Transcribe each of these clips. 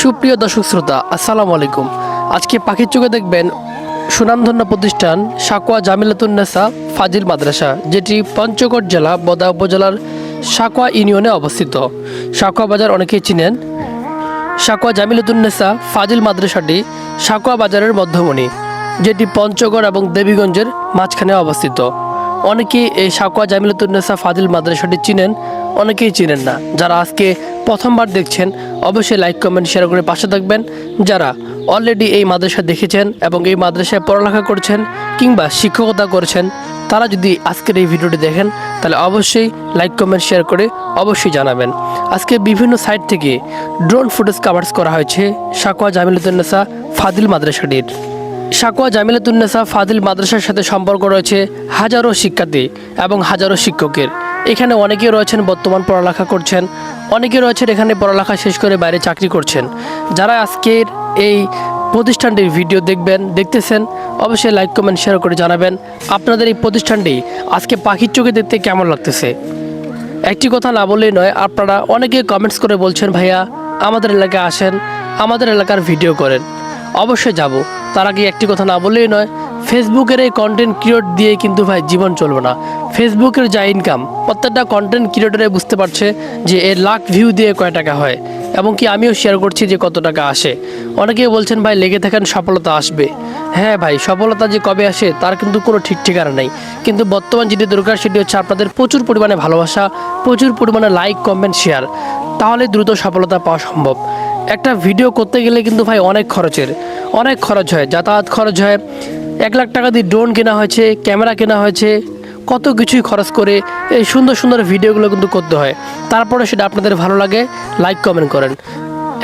সুপ্রিয় দর্শক শ্রোতা, আসসালামু আলাইকুম। আজকে পাখির চোখে দেখবেন সুনামধন্য প্রতিষ্ঠান সাকুয়া জামিলাতুন্নেসা ফাজিল মাদ্রাসা, যেটি পঞ্চগড় জেলা বদা উপজেলার সাকুয়া ইউনিয়নে অবস্থিত। সাকুয়া বাজার অনেকেই চিনেন। সাকুয়া জামিলাতুন্নেসা ফাজিল মাদ্রাসাটি সাকুয়া বাজারের মধ্যমণি, যেটি পঞ্চগড় এবং দেবীগঞ্জের মাঝখানে অবস্থিত। অনেকেই এই সাকুয়া জামিলাতুন্নেসা ফাজিল মাদ্রাসাটি চিনেন, অনেকেই চিনেন না। যারা আজকে প্রথমবার দেখছেন, অবশ্যই লাইক, কমেন্ট, শেয়ার করে পাশে থাকবেন। যারা অলরেডি এই মাদ্রাসা দেখেছেন এবং এই মাদ্রাসায় পড়ালেখা করছেন কিংবা শিক্ষকতা করছেন, তারা যদি আজকের এই ভিডিওটি দেখেন, তাহলে অবশ্যই লাইক, কমেন্ট, শেয়ার করে অবশ্যই জানাবেন। আজকে বিভিন্ন সাইট থেকে ড্রোন ফুটেজ কাভার্স করা হয়েছে সাকুয়া জামিলুদ্দিনেসা ফাদিল মাদ্রাসাটির। সাকুয়া জামিলাতুন্নেসা ফাদিল মাদ্রাসার সাথে সম্পর্ক রয়েছে হাজারো শিক্ষার্থী এবং হাজারো শিক্ষকের। এখানে অনেকে রয়েছেন বর্তমান পড়ালেখা করছেন, অনেকে রয়েছেন এখানে পড়ালেখা শেষ করে বাইরে চাকরি করছেন। যারা আজকের এই প্রতিষ্ঠানটির ভিডিও দেখবেন, দেখতেছেন, অবশ্যই লাইক, কমেন্ট, শেয়ার করে জানাবেন আপনাদের এই প্রতিষ্ঠানটি আজকে পাখির চোখে দেখতে কেমন লাগতেছে। একটি কথা না বললেই নয়, আপনারা অনেকে কমেন্টস করে বলছেন, ভাইয়া, আমাদের এলাকায় আসেন, আমাদের এলাকার ভিডিও করেন। অবশ্যই যাব। তার কি একটি কথা না বললেই নয় ফেসবুকের এই কন্টেন্ট ক্রিয়েট দিয়ে কিন্তু ভাই জীবন চলবে না। ফেসবুকের যা ইনকাম প্রত্যেকটা কন্টেন্ট ক্রিয়েটরে বুঝতে পারছে যে এর লাখ ভিউ দিয়ে কয় টাকা হয়, এবং কি আমিও শেয়ার করছি যে কত টাকা আসে। অনেকেই বলছেন, ভাই, লেগে থাকেন, সফলতা আসবে। হ্যাঁ ভাই, সফলতা যে কবে আসে তার কিন্তু কোনো ঠিক ঠিকানা নেই। কিন্তু বর্তমান যেটি দরকার সেটি হচ্ছে আপনাদের প্রচুর পরিমাণে ভালোবাসা, প্রচুর পরিমাণে লাইক কমেন্ট শেয়ার তাহলে দ্রুত সফলতা পাওয়া সম্ভব। একটা ভিডিও করতে গেলে কিন্তু ভাই অনেক খরচের। অনেক খরচ হয়, যাতায়াত খরচ হয়। এক লাখ টাকা দিয়ে ড্রোন কেনা হয়েছে ক্যামেরা কেনা হয়েছে, কত কিছুই খরচ করে এই সুন্দর সুন্দর ভিডিওগুলো কিন্তু করতে হয়। তারপরে সেটা আপনাদের ভালো লাগে লাইক কমেন্ট করেন।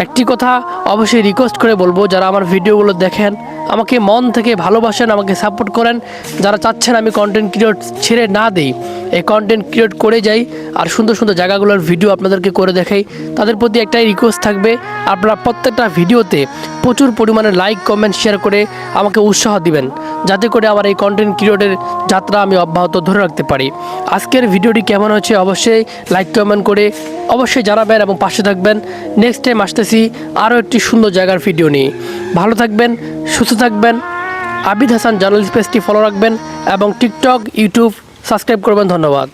একটি কথা অবশ্যই রিকোয়েস্ট করে বলব, যারা আমার ভিডিওগুলো দেখেন আমাকে মন থেকে ভালোবাসেন, আমাকে সাপোর্ট করেন। যারা চাচ্ছেন আমি কন্টেন্ট ক্রিয়েট ছেড়ে না দেই, এই কন্টেন্ট ক্রিয়েট করে যাই আর সুন্দর সুন্দর জায়গাগুলোর ভিডিও আপনাদেরকে করে দেখাই। তাদের প্রতি একটাই রিকোয়েস্ট থাকবে, আপনারা প্রত্যেকটা ভিডিওতে প্রচুর পরিমাণে লাইক কমেন্ট শেয়ার করে আমাকে উৎসাহ দিবেন, যাতে করে আমার এই কন্টেন্ট ক্রিয়েটের যাত্রা আমি অব্যাহত ধরে রাখতে পারি। আজকের ভিডিওটি কেমন হচ্ছে অবশ্যই লাইক কমেন্ট করে অবশ্যই জানাবেন এবং পাশে থাকবেন। নেক্সট টাইম আসতেছি আরও একটি সুন্দর জায়গার ভিডিও নিয়ে। ভালো থাকবেন, সুস্থ থাকবেন। আবিদ হাসান জার্নালিস্ট পেজটি ফলো রাখবেন এবং টিকটক ইউটিউব সাবস্ক্রাইব করবেন। ধন্যবাদ।